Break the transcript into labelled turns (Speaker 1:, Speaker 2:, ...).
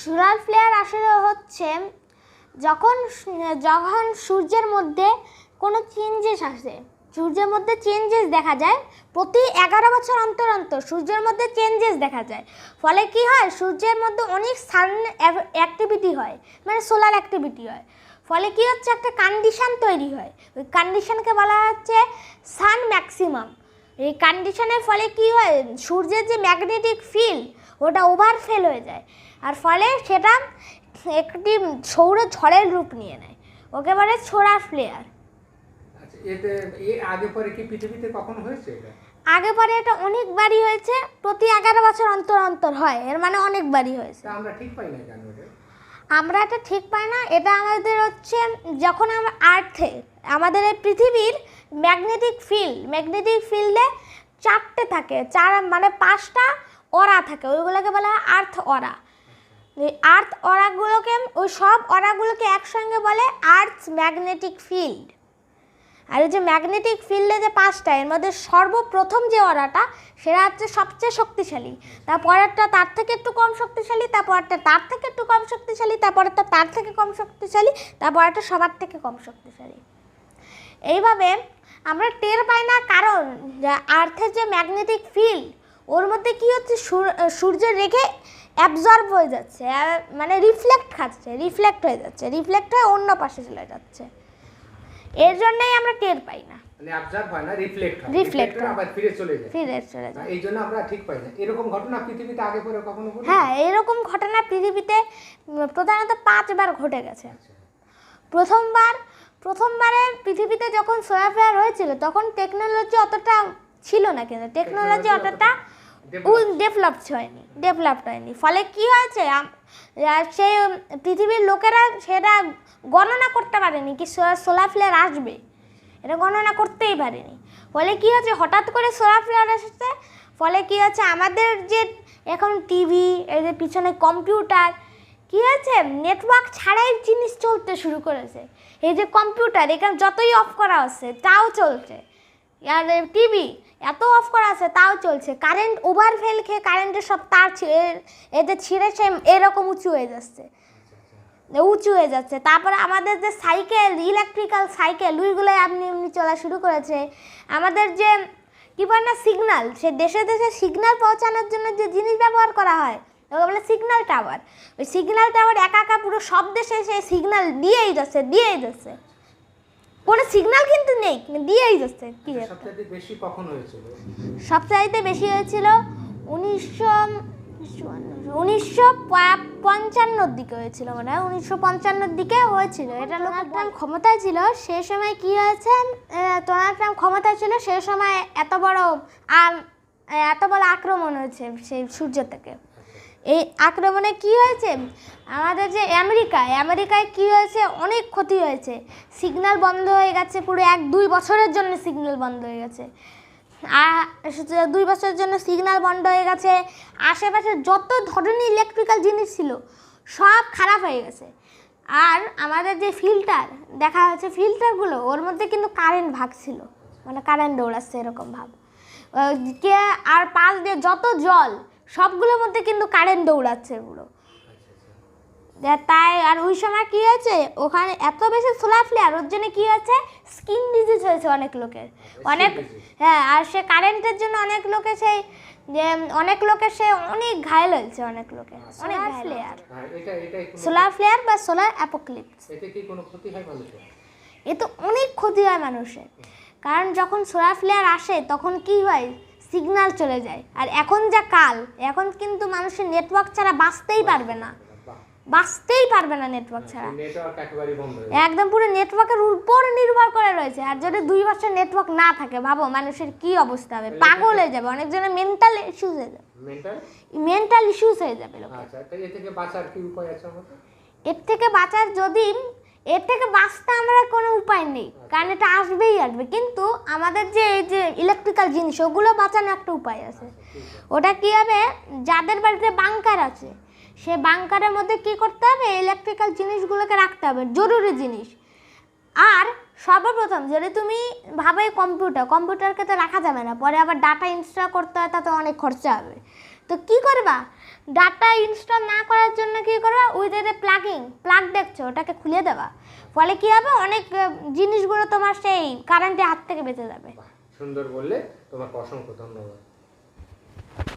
Speaker 1: Solar flair আসলে হচ্ছে যখন যখন সূর্যের মধ্যে কোনো চেঞ্জেস আসে, সূর্যের মধ্যে চেঞ্জেস দেখা যায়, প্রতি এগারো বছর অন্তর অন্তর সূর্যের মধ্যে চেঞ্জেস দেখা যায়। ফলে কি হয়? সূর্যের মধ্যে অনেক সান অ্যাক্টিভিটি হয় মানে সোলার অ্যাক্টিভিটি হয়। ফলে কি হচ্ছে? একটা কন্ডিশন তৈরি হয়। ওই কন্ডিশনকে বলা হচ্ছে সান ম্যাক্সিমাম এই কন্ডিশনের ফলে কি হয়? সূর্যের যে ম্যাগনেটিক ফিল্ড ওটা ওভারফেল হয়ে যায়। আর ফলে সেটা একটি সৌর ঝড়ের রূপ নিয়ে নেয়। ওকে বলে ফ্লেয়ার
Speaker 2: আচ্ছা এর আগে পরে এটা?
Speaker 1: অনেকবারই হয়েছে প্রতি এগারো বছর অন্তর অন্তর হয় এর মানে অনেকবারই হয়েছে।
Speaker 2: আমরা ঠিক পাই না কেন এটা?
Speaker 1: আমরা এটা ঠিক পাই না এটা আমাদের হচ্ছে যখন আমরা আর্থে আমাদের এই পৃথিবীর ম্যাগনেটিক ফিল্ড ম্যাগনেটিক ফিল্ডে চারটে থাকে চার মানে পাঁচটা অরা থাকে, ওইগুলোকে বলা হয় আর্থ অরা। আর্থ অরাগুলোকে, ওই সব অরাগুলোকে একসঙ্গে বলে আর্থ ম্যাগনেটিক ফিল্ড। আর এই যে ম্যাগনেটিক ফিল্ডে যে পাঁচটা, এর মধ্যে সর্বপ্রথম যে অরাটা, সেটা হচ্ছে সবচেয়ে শক্তিশালী। তারপরেরটা তার থেকে একটু কম শক্তিশালী তারপরটা তার থেকে একটু কম শক্তিশালী তারপরেরটা তার থেকে কম শক্তিশালী তারপরেরটা সবার থেকে কম শক্তিশালী। এইভাবে আমরা টের পাই না কারণ আর্থের যে ম্যাগনেটিক ফিল্ড ওর মধ্যে কি হচ্ছে? সূর- সূর্যের রেখে অ্যাবজর্ব হয়ে যাচ্ছে মানে রিফ্লেক্ট খাচ্ছে রিফ্লেক্ট হয়ে যাচ্ছে রিফ্লেক্ট হয়ে অন্য পাশে চলে যাচ্ছে। এর জন্যই আমরা টের পাই না।
Speaker 2: মানে হয় না রিফ্লেক্ট হয়। আবার ফিরে চলে যায়।
Speaker 1: ফিরে চলে যায়।
Speaker 2: এই জন্য আমরা ঠিক পাই না। এরকম ঘটনা পৃথিবীতে আগে পরে কখনো ঘটেছে?
Speaker 1: হ্যাঁ এরকম ঘটনা পৃথিবীতে প্রধানত পাঁচবার ঘটে গেছে।
Speaker 2: আচ্ছা।
Speaker 1: প্রথমবার প্রথমবারে পৃথিবীতে যখন সোলার ফ্লেয়ার হয়েছিল তখন টেকনোলজি অতটা ছিল না কিন্তু। টেকনোলজি অতটা ডেভেলপড হয়নি ডেভেলপড হয়নি। ফলে কি হয়েছে? সেই পৃথিবীর লোকেরা সেটা গণনা করতে পারেনি কি সোলার ফ্লেয়ার আসবে। এটা গণনা করতেই পারেনি। ফলে কি হচ্ছে হঠাৎ করে সোলার ফ্লেয়ার আসছে ফলে কি হচ্ছে আমাদের যে এখন টিভি এই যে পিছনে কম্পিউটার কি হয়েছে? নেটওয়ার্ক ছাড়াই জিনিস চলতে শুরু করেছে। এই যে কম্পিউটার এখানে যতই অফ করা হচ্ছে, তাও চলছে। আর টিভি এত অফ করা আছে তাও চলছে। কারেন্ট ওভারফেল খেয়ে কারেন্টের সব তার এতে ছিঁড়ে সে এরকম উঁচু হয়ে যাচ্ছে। উঁচু হয়ে যাচ্ছে। তারপরে আমাদের যে সাইকেল ইলেকট্রিক্যাল সাইকেল ওইগুলো আপনি এমনি চলা শুরু করেছে। আমাদের যে কী বলে না সিগনাল সে দেশে দেশে সিগনাল পৌঁছানোর জন্য যে জিনিস ব্যবহার করা হয় ওকে বলে সিগনাল টাওয়ার ওই সিগনাল টাওয়ার একা একা পুরো সব দেশে সে সিগনাল দিয়েই যাচ্ছে দিয়েই যাচ্ছে। কোনো সিগন্যাল কিন্তু নেই দিয়েই যাচ্ছে কি একটা।
Speaker 2: সবচেয়ে বেশি কখন হয়েছিল?
Speaker 1: সবচাইতে বেশি হয়েছিল উনিশশো উনিশশো পঞ্চান্নর দিকে হয়েছিল মানে হয় উনিশশো পঞ্চান্নর দিকে হয়েছিল। এটা ডোনাল্ড ট্রাম্প ক্ষমতায় ছিল সে সময় কি হয়েছে ডোনাল্ড ট্রাম্প ক্ষমতায় ছিল সে সময় এত বড় এত বড় আক্রমণ হয়েছে সেই সূর্য থেকে। এই আক্রমণে কি হয়েছে? আমাদের যে আমেরিকা, আমেরিকায় কি হয়েছে? অনেক ক্ষতি হয়েছে। সিগন্যাল বন্ধ হয়ে গেছে পুরো এক দুই বছরের জন্য সিগন্যাল বন্ধ হয়ে গেছে। দুই বছরের জন্য সিগন্যাল বন্ধ হয়ে গেছে। আশেপাশে যত ধরনের ইলেকট্রিক্যাল জিনিস ছিল, সব খারাপ হয়ে গেছে। আর আমাদের যে ফিল্টার দেখা যাচ্ছে ফিল্টারগুলো ওর মধ্যে কিন্তু কারেন্ট ভাগ ছিল। মানে কারেন্ট দৌড়াচ্ছে এরকম ভাব। কে আর পাশ দিয়ে যত জল সবগুলোর মধ্যে কিন্তু কারেন্ট দৌড়াচ্ছে পুরো। তাই আর ওই সময় কি হয়েছে? ওখানে এত বেশি সোলার ফ্লেয়ার ওর জন্য কি হয়েছে? স্কিন ডিজিজ হয়েছে অনেক লোকের। অনেক হ্যাঁ আর সে কারেন্টের জন্য অনেক লোকে সেই যে অনেক লোকের সে অনেক ঘায়ল হয়েছে অনেক লোকের অনেক ফ্লেয়ার
Speaker 2: হ্যাঁ এটাই কোনো-
Speaker 1: সোলার ফ্লেয়ার বা সোলার অ্যাপোক্লিপস
Speaker 2: এতে মানুষের?
Speaker 1: এ তো অনেক ক্ষতি হয় মানুষের। কারণ যখন সোলার ফ্লেয়ার আসে তখন কি হয়? সিগন্যাল চলে যায়। আর এখন যা কাল এখন কিন্তু মানুষের নেটওয়ার্ক ছাড়া বাঁচতেই পারবে না। বাঁচতেই পারবে না নেটওয়ার্ক ছাড়া।
Speaker 2: বন্ধ হয়ে
Speaker 1: একদম পুরো নেটওয়ার্কের উপর নির্ভর করে রয়েছে। আর যদি দুই বছর নেটওয়ার্ক না থাকে ভাবো মানুষের কি অবস্থা হবে? পাগল হয়ে যাবে অনেকজনের মেন্টাল ইস্যুস হয়ে যাবে।
Speaker 2: মেন্টাল
Speaker 1: ইস্যুস হয়ে যাবে লোক।
Speaker 2: আচ্ছা
Speaker 1: এর থেকে বাঁচার যদি এর থেকে বাঁচতে আমরা কোনো উপায় নেই। কারণ এটা আসবেই আসবে। কিন্তু আমাদের যে, এই যে ইলেকট্রিক্যাল জিনিস, ওগুলো বাঁচানোর একটা উপায় আছে। ওটা কি হবে? যাদের বাড়িতে বাংকার আছে, সে বাংকারের মধ্যে কি করতে হবে? ইলেকট্রিক্যাল জিনিসগুলোকে রাখতে হবে। জরুরি জিনিস। আর সর্বপ্রথম, যদি তুমি ভাবে কম্পিউটার কম্পিউটারকে তো রাখা যাবে না। পরে আবার ডাটা ইনস্টল করতে হয়, তাতে অনেক খরচা হবে। তো কি করবা? ডাটা ইনস্টল না করার জন্য কি করবা? উইথ প্লাগিং প্লাগ দেখছ, ওটাকে খুলে দেওয়া ফলে কি হবে? অনেক জিনিসগুলো তোমার সেই কারেন্টের হাত থেকে বেঁচে যাবে।
Speaker 2: সুন্দর বললে। তোমাকে অসংখ্য ধন্যবাদ।